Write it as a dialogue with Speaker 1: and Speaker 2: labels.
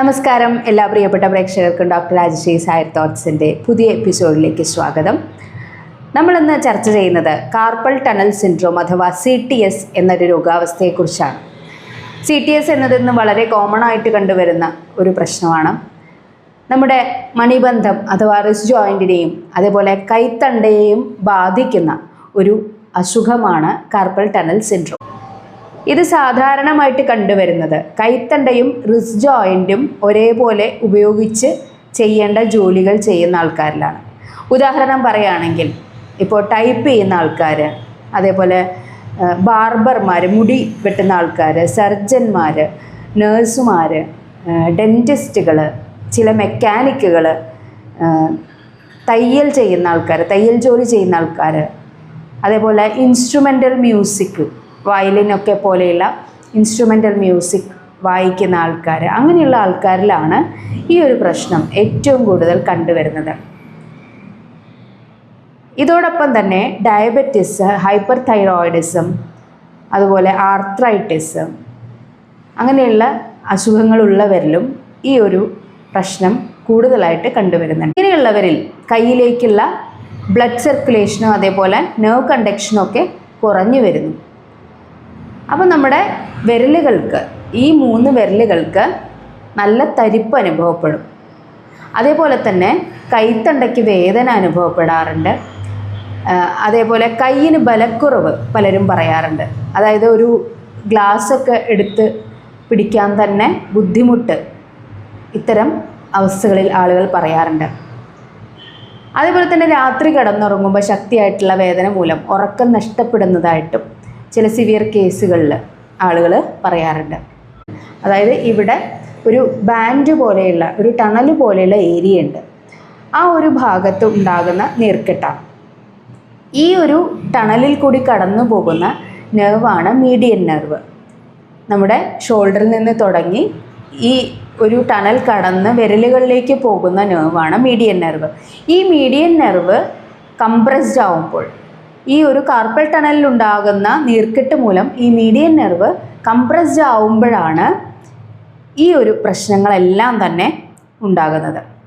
Speaker 1: നമസ്കാരം. എല്ലാ പ്രിയപ്പെട്ട പ്രേക്ഷകർക്കും ഡോക്ടർ രാജശ്രീ സായർ തോട്ട്സിന്റെ പുതിയ എപ്പിസോഡിലേക്ക് സ്വാഗതം. നമ്മളിന്ന് ചർച്ച ചെയ്യുന്നത് കാർപ്പൽ ടണൽ സിൻഡ്രോം അഥവാ സി ടി എസ് എന്നൊരു രോഗാവസ്ഥയെക്കുറിച്ചാണ്. സി ടി എസ് എന്നത് വളരെ കോമൺ ആയിട്ട് കണ്ടുവരുന്ന ഒരു പ്രശ്നമാണ്. നമ്മുടെ മണിബന്ധം അഥവാ റിസ് ജോയിന്റിനെയും അതേപോലെ കൈത്തണ്ടയെയും ബാധിക്കുന്ന ഒരു അസുഖമാണ് കാർപ്പൽ ടണൽ സിൻഡ്രോം. ഇത് സാധാരണമായിട്ട് കണ്ടുവരുന്നത്. കൈത്തണ്ടയും റിസ് ജോയിന്റും ഒരേപോലെ ഉപയോഗിച്ച് ചെയ്യേണ്ട ജോലികൾ ചെയ്യുന്ന ആൾക്കാരിലാണ്. ഉദാഹരണം പറയുകയാണെങ്കിൽ ഇപ്പോൾ ടൈപ്പ് ചെയ്യുന്ന ആൾക്കാർ അതേപോലെ ബാർബർമാർ മുടി വെട്ടുന്ന ആൾക്കാർ സർജന്മാർ നേഴ്സുമാർ ഡെന്റിസ്റ്റുകൾ ചില മെക്കാനിക്കുകൾ തയ്യൽ ചെയ്യുന്ന ആൾക്കാർ തയ്യൽ ജോലി ചെയ്യുന്ന ആൾക്കാർ അതേപോലെ ഇൻസ്ട്രുമെന്റൽ മ്യൂസിക് വയലിനൊക്കെ പോലെയുള്ള ഇൻസ്ട്രുമെന്റൽ മ്യൂസിക് വായിക്കുന്ന ആൾക്കാർ അങ്ങനെയുള്ള ആൾക്കാരിലാണ് ഈ ഒരു പ്രശ്നം ഏറ്റവും കൂടുതൽ കണ്ടുവരുന്നത്. ഇതോടൊപ്പം തന്നെ ഡയബറ്റിസ് ഹൈപ്പർ തൈറോയിഡിസം അതുപോലെ ആർത്രൈറ്റിസ് അങ്ങനെയുള്ള അസുഖങ്ങളുള്ളവരിലും ഈ ഒരു പ്രശ്നം കൂടുതലായിട്ട് കണ്ടുവരുന്നുണ്ട്. ഇങ്ങനെയുള്ളവരിൽ കയ്യിലേക്കുള്ള ബ്ലഡ് സർക്കുലേഷനും അതേപോലെ നെർവ് കണ്ടക്ഷനും ഒക്കെ കുറഞ്ഞു വരുന്നു. അപ്പോൾ നമ്മുടെ വിരലുകൾക്ക് ഈ മൂന്ന് വിരലുകൾക്ക് നല്ല തരിപ്പ് അനുഭവപ്പെടും. അതേപോലെ തന്നെ കൈത്തണ്ടയ്ക്ക് വേദന അനുഭവപ്പെടാറുണ്ട്. അതേപോലെ കയ്യിന് ബലക്കുറവ് പലരും പറയാറുണ്ട്. അതായത് ഒരു ഗ്ലാസ്സൊക്കെ എടുത്ത് പിടിക്കാൻ തന്നെ ബുദ്ധിമുട്ട് ഇത്തരം അവസ്ഥകളിൽ ആളുകൾ പറയാറുണ്ട്. അതേപോലെ തന്നെ രാത്രി കിടന്നുറങ്ങുമ്പോൾ ശക്തിയായിട്ടുള്ള വേദന മൂലം ഉറക്കം നഷ്ടപ്പെടുന്നതായിട്ടും ചില സിവിയർ കേസുകളിൽ ആളുകൾ പറയാറുണ്ട്. അതായത് ഇവിടെ ഒരു ബാൻഡ് പോലെയുള്ള ഒരു ടണൽ പോലെയുള്ള ഏരിയ ഉണ്ട്. ആ ഒരു ഭാഗത്ത് ഉണ്ടാകുന്ന നീർക്കെട്ടാണ് ഈ ഒരു ടണലിൽ കൂടി കടന്നു പോകുന്ന നെർവാണ് മീഡിയൻ നെർവ് നമ്മുടെ ഷോൾഡറിൽ നിന്ന് തുടങ്ങി ഈ ഒരു ടണൽ കടന്ന് വിരലുകളിലേക്ക് പോകുന്ന നെർവാണ് മീഡിയൻ നെർവ് ഈ മീഡിയൻ നെർവ് കംപ്രസ്ഡ് ആവുമ്പോൾ ഈ ഒരു കാർപ്പൽ ടണലിൽ ഉണ്ടാകുന്ന നീർക്കെട്ട് മൂലം ഈ മീഡിയൻ നെർവ് കംപ്രസ്ഡ് ആവുമ്പോഴാണ് ഈ ഒരു പ്രശ്നങ്ങളെല്ലാം തന്നെ ഉണ്ടാകുന്നത്.